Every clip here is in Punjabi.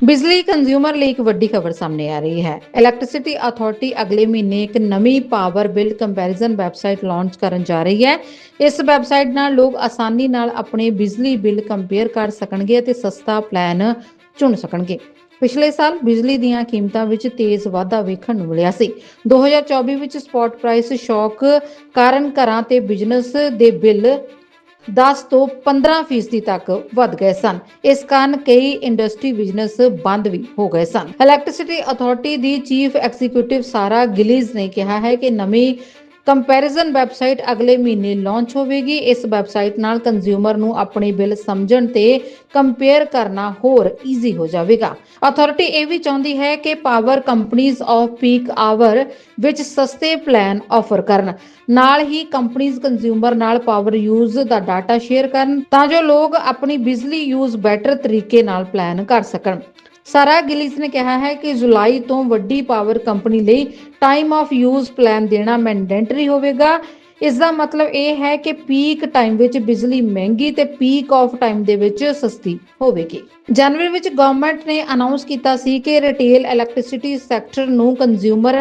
ਬਿਜਲੀ ਕੰਜ਼ਿਊਮਰ ਲਈ ਇੱਕ ਵੱਡੀ ਖਬਰ ਸਾਹਮਣੇ ਆ ਰਹੀ ਹੈ। ਇਲੈਕਟ੍ਰਿਸਿਟੀ ਅਥਾਰਟੀ ਅਗਲੇ ਮਹੀਨੇ ਇੱਕ ਨਵੀਂ power bill comparison website launch ਕਰਨ ਜਾ ਰਹੀ ਹੈ। ਇਸ ਵੈਬਸਾਈਟ ਨਾਲ ਲੋਕ ਆਸਾਨੀ ਨਾਲ ਆਪਣੇ ਬਿਜਲੀ ਬਿੱਲ ਕੰਪੇਅਰ ਕਰ ਸਕਣਗੇ ਅਤੇ ਸਸਤਾ ਪਲਾਨ ਚੁਣ ਸਕਣਗੇ। ਪਿਛਲੇ ਸਾਲ ਬਿਜਲੀ ਦੀਆਂ ਕੀਮਤਾਂ ਵਿੱਚ ਤੇਜ਼ ਵਾਧਾ ਵੇਖਣ ਨੂੰ ਮਿਲਿਆ ਸੀ। 2024 ਵਿੱਚ ਸਪੌਟ ਪ੍ਰਾਈਸ ਸ਼ੌਕ ਕਾਰਨ ਘਰਾਂ ਤੇ ਬਿਜ਼ਨਸ ਦੇ ਬਿੱਲ 10 ਤੋਂ 15 ਫੀਸਦੀ ਤੱਕ ਵੱਧ ਗਏ ਸਨ। ਇਸ ਕਾਰਨ ਕਈ ਇੰਡਸਟਰੀ ਬਿਜ਼ਨਸ ਬੰਦ ਵੀ ਹੋ ਗਏ ਸਨ। ਇਲੈਕਟ੍ਰਿਸਿਟੀ ਅਥਾਰਟੀ ਦੀ ਚੀਫ ਐਗਜ਼ੀਕਿਊਟਿਵ ਸਾਰਾ ਗਿਲੀਜ਼ ਨੇ ਕਿਹਾ ਹੈ ਕਿ ਨਵੀਂ ਕੰਪੈਰੀਜ਼ਨ ਵੈਬਸਾਈਟ ਅਗਲੇ ਮਹੀਨੇ ਲਾਂਚ ਹੋਵੇਗੀ। ਇਸ ਵੈਬਸਾਈਟ ਨਾਲ ਕੰਜ਼ਿਊਮਰ ਨੂੰ ਆਪਣੇ ਬਿੱਲ ਸਮਝਣ ਤੇ ਕੰਪੇਅਰ ਕਰਨਾ ਹੋਰ ਈਜ਼ੀ ਹੋ ਜਾਵੇਗਾ। ਅਥਾਰਟੀ ਇਹ ਵੀ ਚਾਹੁੰਦੀ ਹੈ ਕਿ ਪਾਵਰ ਕੰਪਨੀਆਂ ਆਫ ਪੀਕ ਆਵਰ ਵਿੱਚ ਸਸਤੇ ਪਲਾਨ ਆਫਰ ਕਰਨ। ਨਾਲ ਹੀ ਕੰਪਨੀਆਂ ਕੰਜ਼ਿਊਮਰ ਨਾਲ ਪਾਵਰ ਯੂਜ਼ ਦਾ ਡਾਟਾ ਸ਼ੇਅਰ ਕਰਨ ਤਾਂ ਜੋ ਲੋਕ ਆਪਣੀ ਬਿਜਲੀ ਯੂਜ਼ ਬੈਟਰ ਤਰੀਕੇ ਨਾਲ ਪਲਾਨ ਕਰ ਸਕਣ। ਸਾਰਾ ਗਿਲਿਸ ਨੇ ਕਿਹਾ ਹੈ ਕਿ ਜੁਲਾਈ ਤੋਂ ਵੱਡੀ ਪਾਵਰ ਕੰਪਨੀ ਲਈ ਟਾਈਮ ਆਫ ਯੂਜ਼ ਪਲਾਨ ਦੇਣਾ ਮੈਂਡੇਟਰੀ ਹੋਵੇਗਾ। ਇਸ ਦਾ ਮਤਲਬ ਇਹ ਹੈ ਕਿ ਪੀਕ ਟਾਈਮ ਵਿੱਚ ਬਿਜਲੀ ਮਹਿੰਗੀ ਤੇ ਪੀਕ ਆਫ ਟਾਈਮ ਦੇ ਵਿੱਚ ਸਸਤੀ ਹੋਵੇਗੀ। ਜਨਵਰੀ ਵਿੱਚ ਗਵਰਨਮੈਂਟ ਨੇ ਅਨਾਉਂਸ ਕੀਤਾ ਸੀ ਕਿ ਰਿਟੇਲ ਇਲੈਕਟ੍ਰਿਸਿਟੀ ਸੈਕਟਰ ਨੂੰ consumer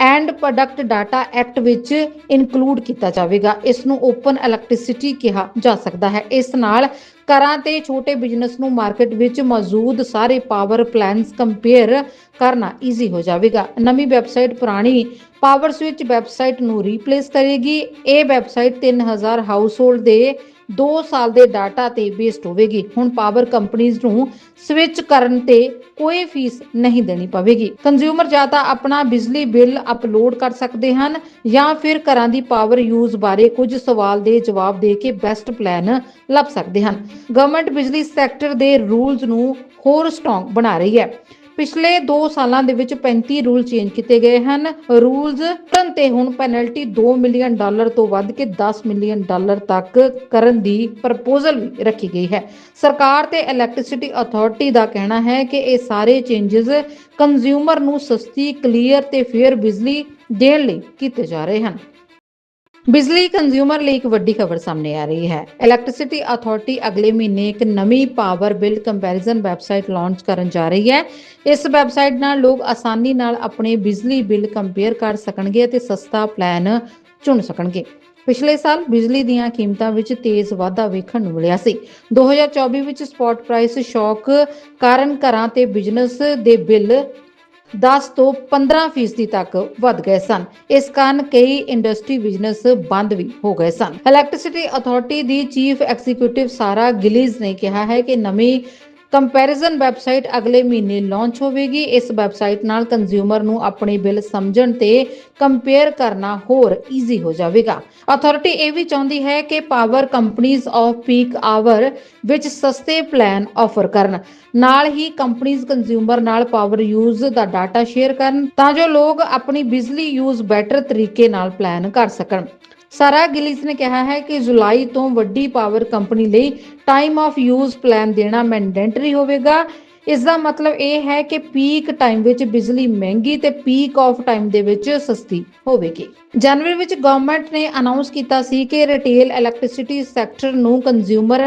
and product data act ਵਿੱਚ ਇਨਕਲੂਡ ਕੀਤਾ ਜਾਵੇਗਾ। ਇਸ ਨੂੰ ਓਪਨ ਇਲੈਕਟ੍ਰਿਸਿਟੀ ਕਿਹਾ ਜਾ ਸਕਦਾ ਹੈ। ਇਸ ਨਾਲ ਘਰਾਂ ਤੇ ਛੋਟੇ ਬਿਜ਼ਨਸ ਨੂੰ ਮਾਰਕੀਟ ਵਿੱਚ ਮੌਜੂਦ ਸਾਰੇ ਪਾਵਰ ਪਲਾਨਸ ਕੰਪੇਅਰ ਕਰਨਾ ਈਜ਼ੀ ਹੋ ਜਾਵੇਗਾ। ਨਵੀਂ ਵੈਬਸਾਈਟ ਪੁਰਾਣੀ ਪਾਵਰ ਸਵਿਚ ਵੈਬਸਾਈਟ ਨੂੰ ਰੀਪਲੇਸ ਕਰੇਗੀ। ਇਹ ਵੈਬਸਾਈਟ 3000 ਹਾਊਸਹੋਲਡ ਦੇ 2 ਸਾਲ ਦੇ ਡਾਟਾ ਤੇ ਬੇਸਡ ਹੋਵੇਗੀ। ਹੁਣ ਪਾਵਰ ਕੰਪਨੀਆਂ ਨੂੰ ਸਵਿਚ ਕਰਨ ਤੇ ਕੋਈ ਫੀਸ ਨਹੀਂ ਦੇਣੀ ਪਵੇਗੀ। ਕੰਜ਼ਿਊਮਰ ਜਾਂ ਤਾਂ ਆਪਣਾ ਬਿਜਲੀ ਬਿੱਲ ਅਪਲੋਡ ਕਰ ਸਕਦੇ ਹਨ ਜਾਂ ਫਿਰ ਘਰਾਂ ਦੀ ਪਾਵਰ ਯੂਜ਼ ਬਾਰੇ ਕੁਝ ਸਵਾਲ ਦੇ ਜਵਾਬ ਦੇ ਕੇ ਬੈਸਟ ਪਲਾਨ ਲੱਭ ਸਕਦੇ ਹਨ। ਗਵਰਨਮੈਂਟ ਬਿਜਲੀ ਸੈਕਟਰ ਦੇ ਰੂਲਸ ਨੂੰ ਹੋਰ ਸਟਰੋਂਗ ਬਣਾ ਰਹੀ ਹੈ। ਪਿਛਲੇ 2 ਸਾਲਾਂ ਦੇ ਵਿੱਚ 35 ਰੂਲ ਚੇਂਜ ਕੀਤੇ ਗਏ ਹਨ। ਰੂਲਸ ਕਰਨ ਤੇ ਹੁਣ ਪੈਨਲਟੀ 2 ਮਿਲੀਅਨ ਡਾਲਰ ਤੋਂ ਵੱਧ ਕੇ 10 ਮਿਲੀਅਨ ਡਾਲਰ ਤੱਕ ਕਰਨ ਦੀ ਪ੍ਰਪੋਜ਼ਲ ਵੀ ਰੱਖੀ ਗਈ ਹੈ। ਸਰਕਾਰ ਤੇ ਇਲੈਕਟ੍ਰਿਸਿਟੀ ਅਥਾਰਟੀ ਦਾ ਕਹਿਣਾ ਹੈ ਕਿ ਇਹ ਸਾਰੇ ਚੇਂਜਸ ਕੰਜ਼ਿਊਮਰ ਨੂੰ ਸਸਤੀ ਕਲੀਅਰ ਤੇ ਫੇਅਰ ਬਿਜਲੀ ਦੇਣ ਲਈ ਕੀਤੇ ਜਾ ਰਹੇ ਹਨ। ਬਿਜਲੀ ਕੰਜ਼ਿਊਮਰ ਲਈ ਇੱਕ ਵੱਡੀ ਖਬਰ ਸਾਹਮਣੇ ਆ ਰਹੀ ਹੈ। ਇਲੈਕਟ੍ਰਿਸਿਟੀ ਅਥਾਰਟੀ ਅਗਲੇ ਮਹੀਨੇ ਇੱਕ ਨਵੀਂ power bill comparison website launch ਕਰਨ ਜਾ ਰਹੀ ਹੈ। ਇਸ ਵੈਬਸਾਈਟ ਨਾਲ ਲੋਕ ਆਸਾਨੀ ਨਾਲ ਆਪਣੇ ਬਿਜਲੀ ਬਿੱਲ ਕੰਪੇਅਰ ਕਰ ਸਕਣਗੇ ਅਤੇ ਸਸਤਾ ਪਲਾਨ ਚੁਣ ਸਕਣਗੇ। ਪਿਛਲੇ ਸਾਲ ਬਿਜਲੀ ਦੀਆਂ ਕੀਮਤਾਂ ਵਿੱਚ ਤੇਜ਼ ਵਾਧਾ ਵੇਖਣ ਨੂੰ ਮਿਲਿਆ ਸੀ। 2024 ਵਿੱਚ ਸਪੌਟ ਪ੍ਰਾਈਸ ਸ਼ੌਕ ਕਾਰਨ ਘਰਾਂ ਤੇ ਬਿਜ਼ਨਸ ਦੇ ਬਿੱਲ 10 ਤੋਂ 15 ਫੀਸਦੀ ਤੱਕ ਵੱਧ ਗਏ ਸਨ। ਇਸ ਕਾਰਨ ਕਈ ਇੰਡਸਟਰੀ ਬਿਜ਼ਨਸ ਬੰਦ ਵੀ ਹੋ ਗਏ ਸਨ। ਇਲੈਕਟ੍ਰਿਸਿਟੀ ਅਥਾਰਟੀ ਦੀ ਚੀਫ ਐਗਜ਼ੀਕਿਊਟਿਵ ਸਾਰਾ ਗਿਲੀਜ਼ ਨੇ ਕਿਹਾ ਹੈ ਕਿ ਨਵੀਂ ਕੰਪੈਰੀਜ਼ਨ ਵੈਬਸਾਈਟ ਅਗਲੇ ਮਹੀਨੇ ਲਾਂਚ ਹੋਵੇਗੀ। ਇਸ ਵੈਬਸਾਈਟ ਨਾਲ ਕੰਜ਼ਿਊਮਰ ਨੂੰ ਆਪਣੇ ਬਿੱਲ ਸਮਝਣ ਤੇ ਕੰਪੇਅਰ ਕਰਨਾ ਹੋਰ ਈਜ਼ੀ ਹੋ ਜਾਵੇਗਾ। ਅਥਾਰਟੀ ਇਹ ਵੀ ਚਾਹੁੰਦੀ ਹੈ ਕਿ ਪਾਵਰ ਕੰਪਨੀਆਂ ਆਫ ਪੀਕ ਆਵਰ ਵਿੱਚ ਸਸਤੇ ਪਲਾਨ ਆਫਰ ਕਰਨ। ਨਾਲ ਹੀ ਕੰਪਨੀਆਂ ਕੰਜ਼ਿਊਮਰ ਨਾਲ ਪਾਵਰ ਯੂਜ਼ ਦਾ ਡਾਟਾ ਸ਼ੇਅਰ ਕਰਨ ਤਾਂ ਜੋ ਲੋਕ ਆਪਣੀ ਬਿਜਲੀ ਯੂਜ਼ ਬੈਟਰ ਤਰੀਕੇ ਨਾਲ ਪਲਾਨ ਕਰ ਸਕਣ। ਸਾਰਾ ਗਿਲਿਸ ਨੇ ਕਿਹਾ ਹੈ ਕਿ ਜੁਲਾਈ ਤੋਂ ਵੱਡੀ ਪਾਵਰ ਕੰਪਨੀ ਲਈ ਟਾਈਮ ਆਫ ਯੂਜ਼ ਪਲਾਨ ਦੇਣਾ ਮੈਂਡੇਟਰੀ ਹੋਵੇਗਾ। ਇਸ ਦਾ ਮਤਲਬ ਇਹ ਹੈ ਕਿ ਪੀਕ ਟਾਈਮ ਵਿੱਚ ਬਿਜਲੀ ਮਹਿੰਗੀ ਤੇ ਪੀਕ ਆਫ ਟਾਈਮ ਦੇ ਵਿੱਚ ਸਸਤੀ ਹੋਵੇਗੀ। ਜਨਵਰੀ ਵਿੱਚ ਗਵਰਨਮੈਂਟ ਨੇ ਅਨਾਉਂਸ ਕੀਤਾ ਸੀ ਕਿ ਰਿਟੇਲ ਇਲੈਕਟ੍ਰਿਸਿਟੀ ਸੈਕਟਰ ਨੂੰ consumer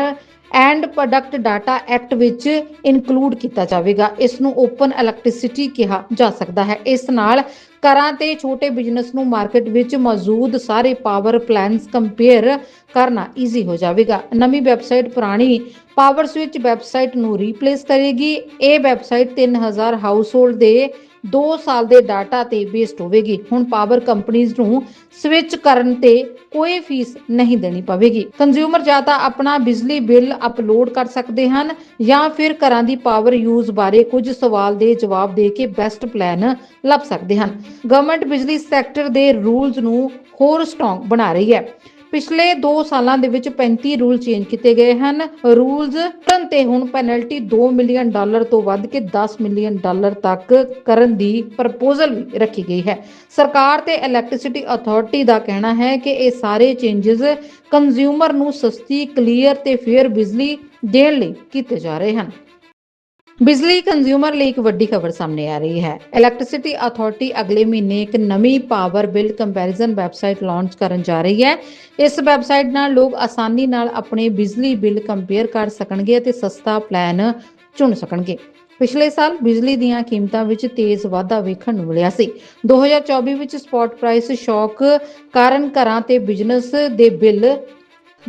and product data act ਵਿੱਚ ਇਨਕਲੂਡ ਕੀਤਾ ਜਾਵੇਗਾ। ਇਸ ਨੂੰ ਓਪਨ ਇਲੈਕਟ੍ਰਿਸਿਟੀ ਕਿਹਾ ਜਾ ਸਕਦਾ ਹੈ। ਇਸ ਨਾਲ ਘਰਾਂ ਤੇ ਛੋਟੇ ਬਿਜ਼ਨਸ ਨੂੰ ਮਾਰਕੀਟ ਵਿੱਚ ਮੌਜੂਦ ਸਾਰੇ ਪਾਵਰ ਪਲਾਨਸ ਕੰਪੇਅਰ ਕਰਨਾ ਈਜ਼ੀ ਹੋ ਜਾਵੇਗਾ। ਨਵੀਂ ਵੈਬਸਾਈਟ ਪੁਰਾਣੀ ਪਾਵਰ ਸਵਿਚ ਵੈਬਸਾਈਟ ਨੂੰ ਰੀਪਲੇਸ ਕਰੇਗੀ। ਇਹ ਵੈਬਸਾਈਟ 3000 ਹਾਊਸਹੋਲਡ ਦੇ 2 ਸਾਲ ਦੇ ਡਾਟਾ ਤੇ ਬੇਸਡ ਹੋਵੇਗੀ। ਹੁਣ ਪਾਵਰ ਕੰਪਨੀਆਂ ਨੂੰ ਸਵਿਚ ਕਰਨ ਤੇ ਕੋਈ ਫੀਸ ਨਹੀਂ ਦੇਣੀ ਪਵੇਗੀ। ਕੰਜ਼ਿਊਮਰ ਜਾਂ ਤਾਂ ਆਪਣਾ ਬਿਜਲੀ ਬਿੱਲ ਅਪਲੋਡ ਕਰ ਸਕਦੇ ਹਨ ਜਾਂ ਫਿਰ ਘਰਾਂ ਦੀ ਪਾਵਰ ਯੂਜ਼ ਬਾਰੇ ਕੁਝ ਸਵਾਲ ਦੇ ਜਵਾਬ ਦੇ ਕੇ ਬੈਸਟ ਪਲਾਨ ਲੱਭ ਸਕਦੇ ਹਨ। ਗਵਰਨਮੈਂਟ ਬਿਜਲੀ ਸੈਕਟਰ ਦੇ ਰੂਲਸ ਨੂੰ ਹੋਰ ਸਟਰੋਂਗ ਬਣਾ ਰਹੀ ਹੈ। ਪਿਛਲੇ 2 ਸਾਲਾਂ ਦੇ ਵਿੱਚ 35 ਰੂਲ ਚੇਂਜ ਕੀਤੇ ਗਏ ਹਨ। ਰੂਲਸ ਕਰਨ ਤੇ ਹੁਣ ਪੈਨਲਟੀ 2 ਮਿਲੀਅਨ ਡਾਲਰ ਤੋਂ ਵੱਧ ਕੇ 10 ਮਿਲੀਅਨ ਡਾਲਰ ਤੱਕ ਕਰਨ ਦੀ ਪ੍ਰਪੋਜ਼ਲ ਵੀ ਰੱਖੀ ਗਈ ਹੈ। ਸਰਕਾਰ ਤੇ ਇਲੈਕਟ੍ਰਿਸਿਟੀ ਅਥਾਰਟੀ ਦਾ ਕਹਿਣਾ ਹੈ ਕਿ ਇਹ ਸਾਰੇ ਚੇਂਜਸ ਕੰਜ਼ਿਊਮਰ ਨੂੰ ਸਸਤੀ ਕਲੀਅਰ ਤੇ ਫੇਅਰ ਬਿਜਲੀ ਦੇਣ ਲਈ ਕੀਤੇ ਜਾ ਰਹੇ ਹਨ। ਬਿਜਲੀ ਕੰਜ਼ਿਊਮਰ ਲਈ ਇੱਕ ਵੱਡੀ ਖਬਰ ਸਾਹਮਣੇ ਆ ਰਹੀ ਹੈ। ਇਲੈਕਟ੍ਰਿਸਿਟੀ ਅਥਾਰਟੀ ਅਗਲੇ ਮਹੀਨੇ ਇੱਕ ਨਵੀਂ power bill comparison website launch ਕਰਨ ਜਾ ਰਹੀ ਹੈ। ਇਸ ਵੈਬਸਾਈਟ ਨਾਲ ਲੋਕ ਆਸਾਨੀ ਨਾਲ ਆਪਣੇ ਬਿਜਲੀ ਬਿੱਲ ਕੰਪੇਅਰ ਕਰ ਸਕਣਗੇ ਅਤੇ ਸਸਤਾ ਪਲਾਨ ਚੁਣ ਸਕਣਗੇ। ਪਿਛਲੇ ਸਾਲ ਬਿਜਲੀ ਦੀਆਂ ਕੀਮਤਾਂ ਵਿੱਚ ਤੇਜ਼ ਵਾਧਾ ਵੇਖਣ ਨੂੰ ਮਿਲਿਆ ਸੀ। 2024 ਵਿੱਚ ਸਪੌਟ ਪ੍ਰਾਈਸ ਸ਼ੌਕ ਕਾਰਨ ਘਰਾਂ ਤੇ ਬਿਜ਼ਨਸ ਦੇ ਬਿੱਲ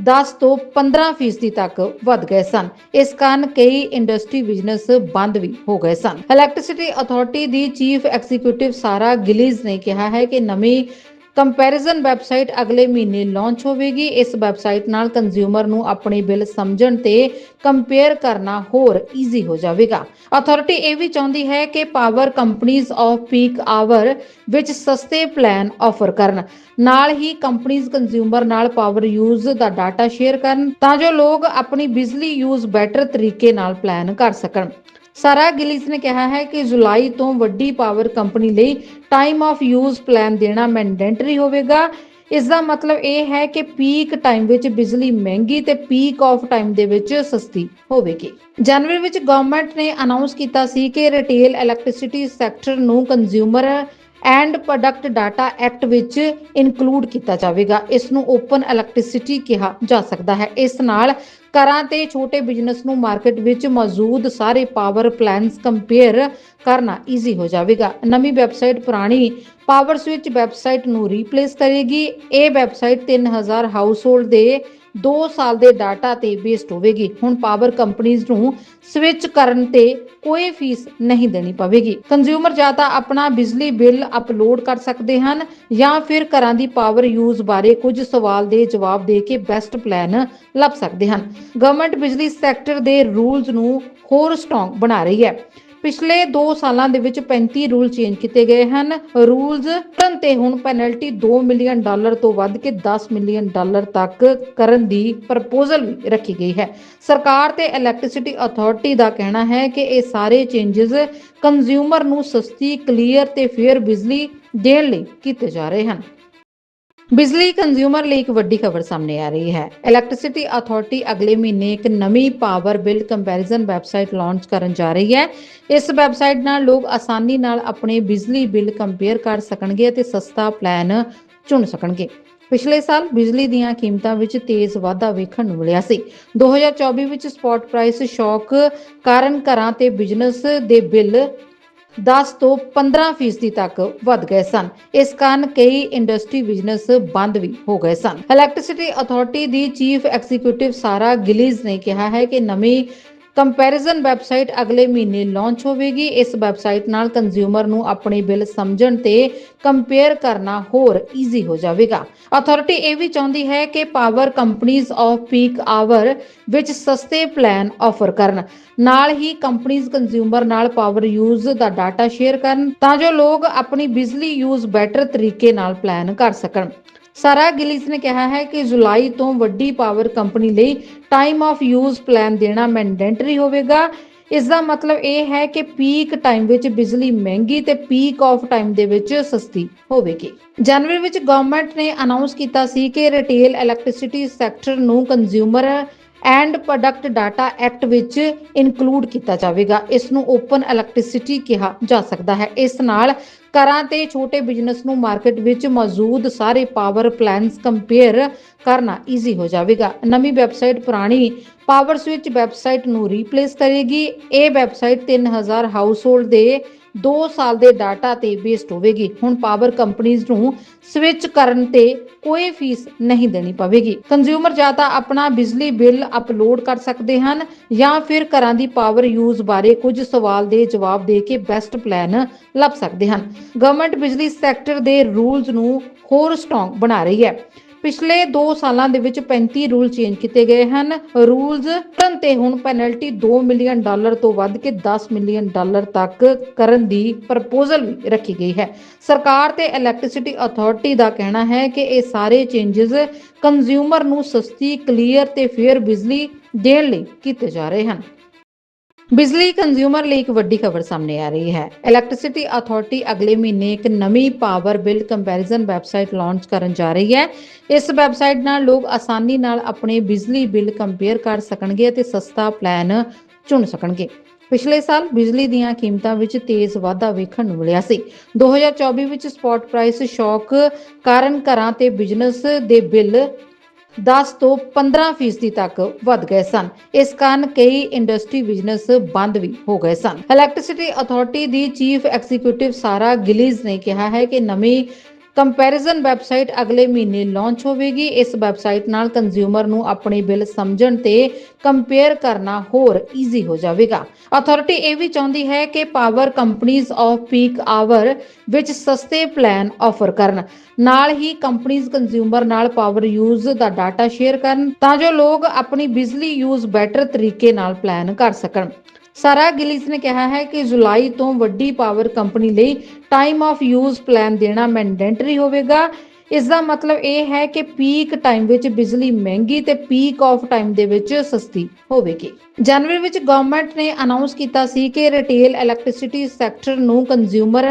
10 ਤੋਂ 15 ਫੀਸਦੀ ਤੱਕ ਵੱਧ ਗਏ ਸਨ। ਇਸ ਕਾਰਨ ਕਈ ਇੰਡਸਟਰੀ ਬਿਜ਼ਨਸ ਬੰਦ ਵੀ ਹੋ ਗਏ ਸਨ। ਇਲੈਕਟ੍ਰਿਸਿਟੀ ਅਥਾਰਟੀ ਦੀ ਚੀਫ ਐਗਜ਼ੀਕਿਊਟਿਵ ਸਾਰਾ ਗਿਲੀਜ਼ ਨੇ ਕਿਹਾ ਹੈ ਕਿ ਨਵੀਂ ਕੰਪੈਰੀਜ਼ਨ ਵੈਬਸਾਈਟ ਅਗਲੇ ਮਹੀਨੇ ਲਾਂਚ ਹੋਵੇਗੀ। ਇਸ ਵੈਬਸਾਈਟ ਨਾਲ ਕੰਜ਼ਿਊਮਰ ਨੂੰ ਆਪਣੇ ਬਿੱਲ ਸਮਝਣ ਤੇ ਕੰਪੇਅਰ ਕਰਨਾ ਹੋਰ ਈਜ਼ੀ ਹੋ ਜਾਵੇਗਾ। ਅਥਾਰਟੀ ਇਹ ਵੀ ਚਾਹੁੰਦੀ ਹੈ ਕਿ ਪਾਵਰ ਕੰਪਨੀਆਂ ਆਫ ਪੀਕ ਆਵਰ ਵਿੱਚ ਸਸਤੇ ਪਲਾਨ ਆਫਰ ਕਰਨ। ਨਾਲ ਹੀ ਕੰਪਨੀਆਂ ਕੰਜ਼ਿਊਮਰ ਨਾਲ ਪਾਵਰ ਯੂਜ਼ ਦਾ ਡਾਟਾ ਸ਼ੇਅਰ ਕਰਨ ਤਾਂ ਜੋ ਲੋਕ ਆਪਣੀ ਬਿਜਲੀ ਯੂਜ਼ ਬੈਟਰ ਤਰੀਕੇ ਨਾਲ ਪਲਾਨ ਕਰ ਸਕਣ। ਸਾਰਾ ਗਿਲਿਸ ਨੇ ਕਿਹਾ ਹੈ ਕਿ ਜੁਲਾਈ ਤੋਂ ਵੱਡੀ ਪਾਵਰ ਕੰਪਨੀ ਲਈ ਟਾਈਮ ਆਫ ਯੂਜ਼ ਪਲਾਨ ਦੇਣਾ ਮੈਂਡੇਟਰੀ ਹੋਵੇਗਾ। ਇਸ ਦਾ ਮਤਲਬ ਇਹ ਹੈ ਕਿ ਪੀਕ ਟਾਈਮ ਵਿੱਚ ਬਿਜਲੀ ਮਹਿੰਗੀ ਤੇ ਪੀਕ ਆਫ ਟਾਈਮ ਦੇ ਵਿੱਚ ਸਸਤੀ ਹੋਵੇਗੀ। ਜਨਵਰੀ ਵਿੱਚ ਗਵਰਨਮੈਂਟ ਨੇ ਅਨਾਉਂਸ ਕੀਤਾ ਸੀ ਕਿ ਰਿਟੇਲ ਇਲੈਕਟ੍ਰਿਸਿਟੀ ਸੈਕਟਰ ਨੂੰ consumer and product data act ਵਿੱਚ ਇਨਕਲੂਡ ਕੀਤਾ ਜਾਵੇਗਾ। ਇਸ ਨੂੰ ਓਪਨ ਇਲੈਕਟ੍ਰਿਸਿਟੀ ਕਿਹਾ ਜਾ ਸਕਦਾ ਹੈ। ਇਸ ਨਾਲ ਘਰਾਂ ਤੇ ਛੋਟੇ ਬਿਜ਼ਨਸ ਨੂੰ ਮਾਰਕੀਟ ਵਿੱਚ ਮੌਜੂਦ ਸਾਰੇ ਪਾਵਰ ਪਲਾਨਸ ਕੰਪੇਅਰ ਕਰਨਾ ਈਜ਼ੀ ਹੋ ਜਾਵੇਗਾ। ਨਵੀਂ ਵੈਬਸਾਈਟ ਪੁਰਾਣੀ ਪਾਵਰ ਸਵਿਚ ਵੈਬਸਾਈਟ ਨੂੰ ਰੀਪਲੇਸ ਕਰੇਗੀ। ਇਹ ਵੈਬਸਾਈਟ 3000 ਹਾਊਸਹੋਲਡ ਦੇ 2 ਸਾਲ ਦੇ ਡਾਟਾ ਤੇ ਬੇਸਡ ਹੋਵੇਗੀ। ਹੁਣ ਪਾਵਰ ਕੰਪਨੀਆਂ ਨੂੰ ਸਵਿਚ ਕਰਨ ਤੇ ਕੋਈ ਫੀਸ ਨਹੀਂ ਦੇਣੀ ਪਵੇਗੀ। ਕੰਜ਼ਿਊਮਰ ਜਾਂ ਤਾਂ ਆਪਣਾ ਬਿਜਲੀ ਬਿੱਲ ਅਪਲੋਡ ਕਰ ਸਕਦੇ ਹਨ ਜਾਂ ਫਿਰ ਘਰਾਂ ਦੀ ਪਾਵਰ ਯੂਜ਼ ਬਾਰੇ ਕੁਝ ਸਵਾਲ ਦੇ ਜਵਾਬ ਦੇ ਕੇ ਬੈਸਟ ਪਲਾਨ ਲੱਭ ਸਕਦੇ ਹਨ। ਗਵਰਨਮੈਂਟ ਬਿਜਲੀ ਸੈਕਟਰ ਦੇ ਰੂਲਸ ਨੂੰ ਹੋਰ ਸਟਰੋਂਗ ਬਣਾ ਰਹੀ ਹੈ। ਪਿਛਲੇ 2 ਸਾਲਾਂ ਦੇ ਵਿੱਚ 35 ਰੂਲ ਚੇਂਜ ਕੀਤੇ ਗਏ ਹਨ। ਰੂਲਸ ਕਰਨ ਤੇ ਹੁਣ ਪੈਨਲਟੀ 2 ਮਿਲੀਅਨ ਡਾਲਰ ਤੋਂ ਵੱਧ ਕੇ 10 ਮਿਲੀਅਨ ਡਾਲਰ ਤੱਕ ਕਰਨ ਦੀ ਪ੍ਰਪੋਜ਼ਲ ਵੀ ਰੱਖੀ ਗਈ ਹੈ। ਸਰਕਾਰ ਤੇ ਇਲੈਕਟ੍ਰਿਸਿਟੀ ਅਥਾਰਟੀ ਦਾ ਕਹਿਣਾ ਹੈ ਕਿ ਇਹ ਸਾਰੇ ਚੇਂਜਸ ਕੰਜ਼ਿਊਮਰ ਨੂੰ ਸਸਤੀ ਕਲੀਅਰ ਤੇ ਫੇਅਰ ਬਿਜਲੀ ਦੇਣ ਲਈ ਕੀਤੇ ਜਾ ਰਹੇ ਹਨ। ਬਿਜਲੀ ਕੰਜ਼ਿਊਮਰ ਲਈ ਇੱਕ ਵੱਡੀ ਖਬਰ ਸਾਹਮਣੇ ਆ ਰਹੀ ਹੈ। ਇਲੈਕਟ੍ਰਿਸਿਟੀ ਅਥਾਰਟੀ ਅਗਲੇ ਮਹੀਨੇ ਇੱਕ ਨਵੀਂ power bill comparison website launch ਕਰਨ ਜਾ ਰਹੀ ਹੈ। ਇਸ ਵੈਬਸਾਈਟ ਨਾਲ ਲੋਕ ਆਸਾਨੀ ਨਾਲ ਆਪਣੇ ਬਿਜਲੀ ਬਿੱਲ ਕੰਪੇਅਰ ਕਰ ਸਕਣਗੇ ਅਤੇ ਸਸਤਾ ਪਲਾਨ ਚੁਣ ਸਕਣਗੇ। ਪਿਛਲੇ ਸਾਲ ਬਿਜਲੀ ਦੀਆਂ ਕੀਮਤਾਂ ਵਿੱਚ ਤੇਜ਼ ਵਾਧਾ ਵੇਖਣ ਨੂੰ ਮਿਲਿਆ ਸੀ। 2024 ਵਿੱਚ ਸਪੌਟ ਪ੍ਰਾਈਸ ਸ਼ੌਕ ਕਾਰਨ ਘਰਾਂ ਤੇ ਬਿਜ਼ਨਸ ਦੇ ਬਿੱਲ 10 ਤੋਂ 15 ਫੀਸਦੀ ਤੱਕ ਵੱਧ ਗਏ ਸਨ। ਇਸ ਕਾਰਨ ਕਈ ਇੰਡਸਟਰੀ ਬਿਜ਼ਨਸ ਬੰਦ ਵੀ ਹੋ ਗਏ ਸਨ। ਇਲੈਕਟ੍ਰਿਸਿਟੀ ਅਥਾਰਟੀ ਦੀ ਚੀਫ ਐਗਜ਼ੀਕਿਊਟਿਵ ਸਾਰਾ ਗਿਲੀਜ਼ ਨੇ ਕਿਹਾ ਹੈ ਕਿ ਨਵੀਂ ਕੰਪੈਰੀਜ਼ਨ ਵੈਬਸਾਈਟ ਅਗਲੇ ਮਹੀਨੇ ਲਾਂਚ ਹੋਵੇਗੀ। ਇਸ ਵੈਬਸਾਈਟ ਨਾਲ ਕੰਜ਼ਿਊਮਰ ਨੂੰ ਆਪਣੇ ਬਿੱਲ ਸਮਝਣ ਤੇ ਕੰਪੇਅਰ ਕਰਨਾ ਹੋਰ ਈਜ਼ੀ ਹੋ ਜਾਵੇਗਾ। ਅਥਾਰਟੀ ਇਹ ਵੀ ਚਾਹੁੰਦੀ ਹੈ ਕਿ ਪਾਵਰ ਕੰਪਨੀਆਂ ਆਫ ਪੀਕ ਆਵਰ ਵਿੱਚ ਸਸਤੇ ਪਲਾਨ ਆਫਰ ਕਰਨ। ਨਾਲ ਹੀ ਕੰਪਨੀਆਂ ਕੰਜ਼ਿਊਮਰ ਨਾਲ ਪਾਵਰ ਯੂਜ਼ ਦਾ ਡਾਟਾ ਸ਼ੇਅਰ ਕਰਨ ਤਾਂ ਜੋ ਲੋਕ ਆਪਣੀ ਬਿਜਲੀ ਯੂਜ਼ ਬੈਟਰ ਤਰੀਕੇ ਨਾਲ ਪਲਾਨ ਕਰ ਸਕਣ। ਸਾਰਾ ਗਿਲਿਸ ਨੇ ਕਿਹਾ ਹੈ ਕਿ ਜੁਲਾਈ ਤੋਂ ਵੱਡੀ ਪਾਵਰ ਕੰਪਨੀ ਲਈ ਟਾਈਮ ਆਫ ਯੂਜ਼ ਪਲਾਨ ਦੇਣਾ ਮੈਂਡੇਟਰੀ ਹੋਵੇਗਾ। ਇਸ ਦਾ ਮਤਲਬ ਇਹ ਹੈ ਕਿ ਪੀਕ ਟਾਈਮ ਵਿੱਚ ਬਿਜਲੀ ਮਹਿੰਗੀ ਤੇ ਪੀਕ ਆਫ ਟਾਈਮ ਦੇ ਵਿੱਚ ਸਸਤੀ ਹੋਵੇਗੀ। ਜਨਵਰੀ ਵਿੱਚ ਗਵਰਨਮੈਂਟ ਨੇ ਅਨਾਉਂਸ ਕੀਤਾ ਸੀ ਕਿ ਰਿਟੇਲ ਇਲੈਕਟ੍ਰਿਸਿਟੀ ਸੈਕਟਰ ਨੂੰ consumer and product data act ਵਿੱਚ ਇਨਕਲੂਡ ਕੀਤਾ ਜਾਵੇਗਾ। ਇਸ ਨੂੰ ਓਪਨ ਇਲੈਕਟ੍ਰਿਸਿਟੀ ਕਿਹਾ ਜਾ ਸਕਦਾ ਹੈ। ਇਸ ਨਾਲ ਘਰਾਂ ਤੇ ਛੋਟੇ ਬਿਜ਼ਨਸ ਨੂੰ ਮਾਰਕੀਟ ਵਿੱਚ ਮੌਜੂਦ ਸਾਰੇ ਪਾਵਰ ਪਲਾਨਸ ਕੰਪੇਅਰ ਕਰਨਾ ਈਜ਼ੀ ਹੋ ਜਾਵੇਗਾ। ਨਵੀਂ ਵੈਬਸਾਈਟ ਪੁਰਾਣੀ ਪਾਵਰ ਸਵਿਚ ਵੈਬਸਾਈਟ ਨੂੰ ਰੀਪਲੇਸ ਕਰੇਗੀ। ਇਹ ਵੈਬਸਾਈਟ 3000 ਹਾਊਸਹੋਲਡ ਦੇ 2 ਸਾਲ ਦੇ ਡਾਟਾ ਤੇ ਬੇਸਡ ਹੋਵੇਗੀ। ਹੁਣ ਪਾਵਰ ਕੰਪਨੀਆਂ ਨੂੰ ਸਵਿਚ ਕਰਨ ਤੇ ਕੋਈ ਫੀਸ ਨਹੀਂ ਦੇਣੀ ਪਵੇਗੀ। ਕੰਜ਼ਿਊਮਰ ਜਾਂ ਤਾਂ ਆਪਣਾ ਬਿਜਲੀ ਬਿੱਲ ਅਪਲੋਡ ਕਰ ਸਕਦੇ ਹਨ ਜਾਂ ਫਿਰ ਘਰਾਂ ਦੀ ਪਾਵਰ ਯੂਜ਼ ਬਾਰੇ ਕੁਝ ਸਵਾਲ ਦੇ ਜਵਾਬ ਦੇ ਕੇ ਬੈਸਟ ਪਲਾਨ ਲੱਭ ਸਕਦੇ ਹਨ। ਗਵਰਨਮੈਂਟ ਬਿਜਲੀ ਸੈਕਟਰ ਦੇ ਰੂਲਸ ਨੂੰ ਹੋਰ ਸਟਰੋਂਗ ਬਣਾ ਰਹੀ ਹੈ। ਪਿਛਲੇ 2 ਸਾਲਾਂ ਦੇ ਵਿੱਚ 35 ਰੂਲ ਚੇਂਜ ਕੀਤੇ ਗਏ ਹਨ। ਰੂਲਸ ਕਰਨ ਤੇ ਹੁਣ ਪੈਨਲਟੀ 2 ਮਿਲੀਅਨ ਡਾਲਰ ਤੋਂ ਵੱਧ ਕੇ 10 ਮਿਲੀਅਨ ਡਾਲਰ ਤੱਕ ਕਰਨ ਦੀ ਪ੍ਰਪੋਜ਼ਲ ਵੀ ਰੱਖੀ ਗਈ ਹੈ। ਸਰਕਾਰ ਤੇ ਇਲੈਕਟ੍ਰਿਸਿਟੀ ਅਥਾਰਟੀ ਦਾ ਕਹਿਣਾ ਹੈ ਕਿ ਇਹ ਸਾਰੇ ਚੇਂਜਸ ਕੰਜ਼ਿਊਮਰ ਨੂੰ ਸਸਤੀ ਕਲੀਅਰ ਤੇ ਫੇਅਰ ਬਿਜਲੀ ਦੇਣ ਲਈ ਕੀਤੇ ਜਾ ਰਹੇ ਹਨ। ਬਿਜਲੀ ਕੰਜ਼ਿਊਮਰ ਲਈ ਇੱਕ ਵੱਡੀ ਖਬਰ ਸਾਹਮਣੇ ਆ ਰਹੀ ਹੈ। ਇਲੈਕਟ੍ਰਿਸਿਟੀ ਅਥਾਰਟੀ ਅਗਲੇ ਮਹੀਨੇ ਇੱਕ ਨਵੀਂ power bill comparison website launch ਕਰਨ ਜਾ ਰਹੀ ਹੈ। ਇਸ ਵੈਬਸਾਈਟ ਨਾਲ ਲੋਕ ਆਸਾਨੀ ਨਾਲ ਆਪਣੇ ਬਿਜਲੀ ਬਿੱਲ ਕੰਪੇਅਰ ਕਰ ਸਕਣਗੇ ਅਤੇ ਸਸਤਾ ਪਲਾਨ ਚੁਣ ਸਕਣਗੇ। ਪਿਛਲੇ ਸਾਲ ਬਿਜਲੀ ਦੀਆਂ ਕੀਮਤਾਂ ਵਿੱਚ ਤੇਜ਼ ਵਾਧਾ ਵੇਖਣ ਨੂੰ ਮਿਲਿਆ ਸੀ। 2024 ਵਿੱਚ ਸਪੌਟ ਪ੍ਰਾਈਸ ਸ਼ੌਕ ਕਾਰਨ ਘਰਾਂ ਤੇ ਬਿਜ਼ਨਸ ਦੇ ਬਿੱਲ 10 ਤੋਂ 15% ਤੱਕ ਵੱਧ ਗਏ ਸਨ। ਇਸ ਕਾਰਨ ਕਈ ਇੰਡਸਟਰੀ ਬਿਜ਼ਨਸ ਬੰਦ ਵੀ ਹੋ ਗਏ ਸਨ। ਇਲੈਕਟ੍ਰਿਸਿਟੀ ਅਥਾਰਟੀ ਦੀ ਚੀਫ ਐਗਜ਼ੀਕਿਊਟਿਵ ਸਾਰਾ ਗਿਲੀਜ਼ ਨੇ ਕਿਹਾ ਹੈ ਕਿ ਨਵੀਂ ਕੰਪੈਰੀਜ਼ਨ ਵੈਬਸਾਈਟ ਅਗਲੇ ਮਹੀਨੇ ਲਾਂਚ ਹੋਵੇਗੀ। ਇਸ ਵੈਬਸਾਈਟ ਨਾਲ ਕੰਜ਼ਿਊਮਰ ਨੂੰ ਆਪਣੇ ਬਿੱਲ ਸਮਝਣ ਤੇ ਕੰਪੇਅਰ ਕਰਨਾ ਹੋਰ ਈਜ਼ੀ ਹੋ ਜਾਵੇਗਾ। ਅਥਾਰਟੀ ਇਹ ਵੀ ਚਾਹੁੰਦੀ ਹੈ ਕਿ ਪਾਵਰ ਕੰਪਨੀਆਂ ਆਫ ਪੀਕ ਆਵਰ ਵਿੱਚ ਸਸਤੇ ਪਲਾਨ ਆਫਰ ਕਰਨ। ਨਾਲ ਹੀ ਕੰਪਨੀਆਂ ਕੰਜ਼ਿਊਮਰ ਨਾਲ ਪਾਵਰ ਯੂਜ਼ ਦਾ ਡਾਟਾ ਸ਼ੇਅਰ ਕਰਨ ਤਾਂ ਜੋ ਲੋਕ ਆਪਣੀ ਬਿਜਲੀ ਯੂਜ਼ ਬੈਟਰ ਤਰੀਕੇ ਨਾਲ ਪਲਾਨ ਕਰ ਸਕਣ। ਸਾਰਾ ਗਿਲਿਸ ਨੇ ਕਿਹਾ ਹੈ ਕਿ ਜੁਲਾਈ ਤੋਂ ਵੱਡੀ ਪਾਵਰ ਕੰਪਨੀ ਲਈ ਟਾਈਮ ਆਫ ਯੂਜ਼ ਪਲਾਨ ਦੇਣਾ ਮੈਂਡੇਟਰੀ ਹੋਵੇਗਾ। ਇਸ ਦਾ ਮਤਲਬ ਇਹ ਹੈ ਕਿ ਪੀਕ ਟਾਈਮ ਵਿੱਚ ਬਿਜਲੀ ਮਹਿੰਗੀ ਤੇ ਪੀਕ ਆਫ ਟਾਈਮ ਦੇ ਵਿੱਚ ਸਸਤੀ ਹੋਵੇਗੀ। ਜਨਵਰੀ ਵਿੱਚ ਗਵਰਨਮੈਂਟ ਨੇ ਅਨਾਉਂਸ ਕੀਤਾ ਸੀ ਕਿ ਰਿਟੇਲ ਇਲੈਕਟ੍ਰਿਸਿਟੀ ਸੈਕਟਰ ਨੂੰ consumer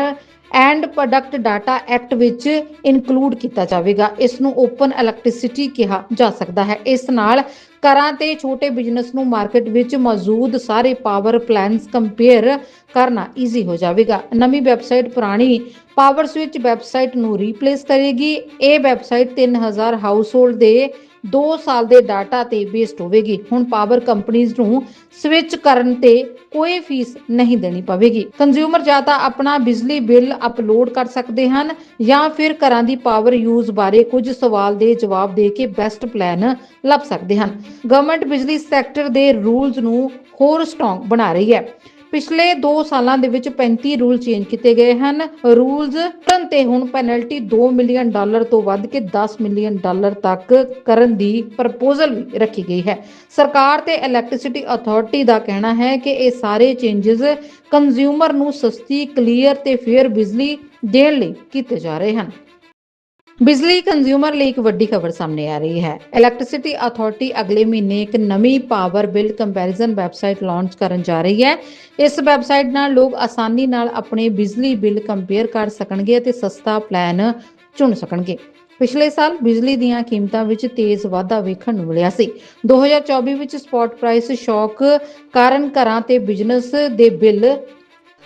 and product data act ਵਿੱਚ ਇਨਕਲੂਡ ਕੀਤਾ ਜਾਵੇਗਾ। ਇਸ ਨੂੰ ਓਪਨ ਇਲੈਕਟ੍ਰਿਸਿਟੀ ਕਿਹਾ ਜਾ ਸਕਦਾ ਹੈ। ਇਸ ਨਾਲ ਘਰਾਂ ਤੇ ਛੋਟੇ ਬਿਜ਼ਨਸ ਨੂੰ ਮਾਰਕੀਟ ਵਿੱਚ ਮੌਜੂਦ ਸਾਰੇ ਪਾਵਰ ਪਲਾਨਸ ਕੰਪੇਅਰ ਕਰਨਾ ਈਜ਼ੀ ਹੋ ਜਾਵੇਗਾ। ਨਵੀਂ ਵੈਬਸਾਈਟ ਪੁਰਾਣੀ ਪਾਵਰ ਸਵਿਚ ਵੈਬਸਾਈਟ ਨੂੰ ਰੀਪਲੇਸ ਕਰੇਗੀ। ਇਹ ਵੈਬਸਾਈਟ 3000 ਹਾਊਸਹੋਲਡ ਦੇ 2 ਸਾਲ ਦੇ ਡਾਟਾ ਤੇ ਬੇਸਡ ਹੋਵੇਗੀ। ਹੁਣ ਪਾਵਰ ਕੰਪਨੀਆਂ ਨੂੰ ਸਵਿਚ ਕਰਨ ਤੇ ਕੋਈ ਫੀਸ ਨਹੀਂ ਦੇਣੀ ਪਵੇਗੀ। ਕੰਜ਼ਿਊਮਰ ਜਾਂ ਤਾਂ ਆਪਣਾ ਬਿਜਲੀ ਬਿੱਲ ਅਪਲੋਡ ਕਰ ਸਕਦੇ ਹਨ ਜਾਂ ਫਿਰ ਘਰਾਂ ਦੀ ਪਾਵਰ ਯੂਜ਼ ਬਾਰੇ ਕੁਝ ਸਵਾਲ ਦੇ ਜਵਾਬ ਦੇ ਕੇ ਬੈਸਟ ਪਲਾਨ ਲੱਭ ਸਕਦੇ ਹਨ। ਗਵਰਨਮੈਂਟ ਬਿਜਲੀ ਸੈਕਟਰ ਦੇ ਰੂਲਸ ਨੂੰ ਹੋਰ ਸਟਰੋਂਗ ਬਣਾ ਰਹੀ ਹੈ। ਪਿਛਲੇ 2 ਸਾਲਾਂ ਦੇ ਵਿੱਚ 35 ਰੂਲ ਚੇਂਜ ਕੀਤੇ ਗਏ ਹਨ। ਰੂਲਸ ਕਰਨ ਤੇ ਹੁਣ ਪੈਨਲਟੀ 2 ਮਿਲੀਅਨ ਡਾਲਰ ਤੋਂ ਵੱਧ ਕੇ 10 ਮਿਲੀਅਨ ਡਾਲਰ ਤੱਕ ਕਰਨ ਦੀ ਪ੍ਰਪੋਜ਼ਲ ਵੀ ਰੱਖੀ ਗਈ ਹੈ। ਸਰਕਾਰ ਤੇ ਇਲੈਕਟ੍ਰਿਸਿਟੀ ਅਥਾਰਟੀ ਦਾ ਕਹਿਣਾ ਹੈ ਕਿ ਇਹ ਸਾਰੇ ਚੇਂਜਸ ਕੰਜ਼ਿਊਮਰ ਨੂੰ ਸਸਤੀ ਕਲੀਅਰ ਤੇ ਫੇਅਰ ਬਿਜਲੀ ਦੇਣ ਲਈ ਕੀਤੇ ਜਾ ਰਹੇ ਹਨ। ਬਿਜਲੀ ਕੰਜ਼ਿਊਮਰ ਲਈ ਇੱਕ ਵੱਡੀ ਖਬਰ ਸਾਹਮਣੇ ਆ ਰਹੀ ਹੈ। ਇਲੈਕਟ੍ਰਿਸਿਟੀ ਅਥਾਰਟੀ ਅਗਲੇ ਮਹੀਨੇ ਇੱਕ ਨਵੀਂ power bill comparison website launch ਕਰਨ ਜਾ ਰਹੀ ਹੈ। ਇਸ ਵੈਬਸਾਈਟ ਨਾਲ ਲੋਕ ਆਸਾਨੀ ਨਾਲ ਆਪਣੇ ਬਿਜਲੀ ਬਿੱਲ ਕੰਪੇਅਰ ਕਰ ਸਕਣਗੇ ਅਤੇ ਸਸਤਾ ਪਲਾਨ ਚੁਣ ਸਕਣਗੇ। ਪਿਛਲੇ ਸਾਲ ਬਿਜਲੀ ਦੀਆਂ ਕੀਮਤਾਂ ਵਿੱਚ ਤੇਜ਼ ਵਾਧਾ ਵੇਖਣ ਨੂੰ ਮਿਲਿਆ ਸੀ। 2024 ਵਿੱਚ ਸਪੌਟ ਪ੍ਰਾਈਸ ਸ਼ੌਕ ਕਾਰਨ ਘਰਾਂ ਤੇ ਬਿਜ਼ਨਸ ਦੇ ਬਿੱਲ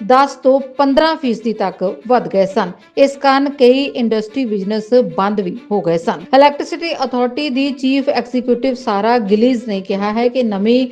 10 ਤੋਂ 15% ਤੱਕ ਵੱਧ ਗਏ ਸਨ। ਇਸ ਕਾਰਨ ਕਈ ਇੰਡਸਟਰੀ ਬਿਜ਼ਨਸ ਬੰਦ ਵੀ ਹੋ ਗਏ ਸਨ। ਇਲੈਕਟ੍ਰਿਸਿਟੀ ਅਥਾਰਟੀ ਦੀ ਚੀਫ ਐਗਜ਼ੀਕਿਊਟਿਵ ਸਾਰਾ ਗਿਲੀਜ਼ ਨੇ ਕਿਹਾ ਹੈ ਕਿ ਨਵੀਂ